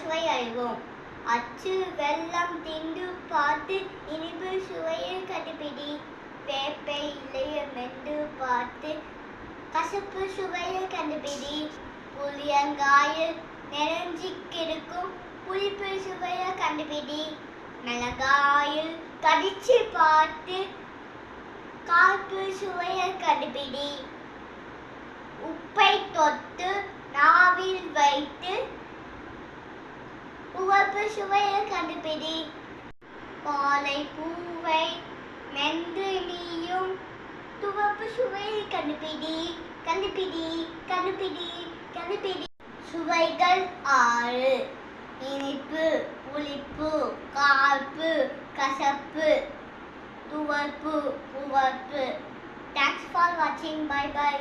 சுவை அறிவோம் அச்சு வெல்லம் திண்டு பார்த்து இனிப்பு சுவையில் கண்டுபிடி. வேப்பை இலைய மென்று பார்த்து கசப்பு சுவையில் கண்டுபிடி. புளியங்காயில் நெருஞ்சி கிடக்கும் புளிப்பு சுவையை கண்டுபிடி. மிளகாயில் கடிச்சு பார்த்து காப்பு சுவையை கண்டுபிடி. உப்பை தொட்டு நாவில் வைத்து ஒரு சுவையை கண்டுபிடி. பாலை பூவை மென்று நீயும் துவப்பு சுவையில் கண்டுபிடி. கண்டுபிடி கண்டுபிடி கண்டுபிடி. சுவைகள் ஆறு. இனிப்பு புளிப்பு காப்பு கசப்பு துவர்ப்பு உவர்ப்பு தேங்க்ஸ் ஃபார் வாட்சிங் பை பை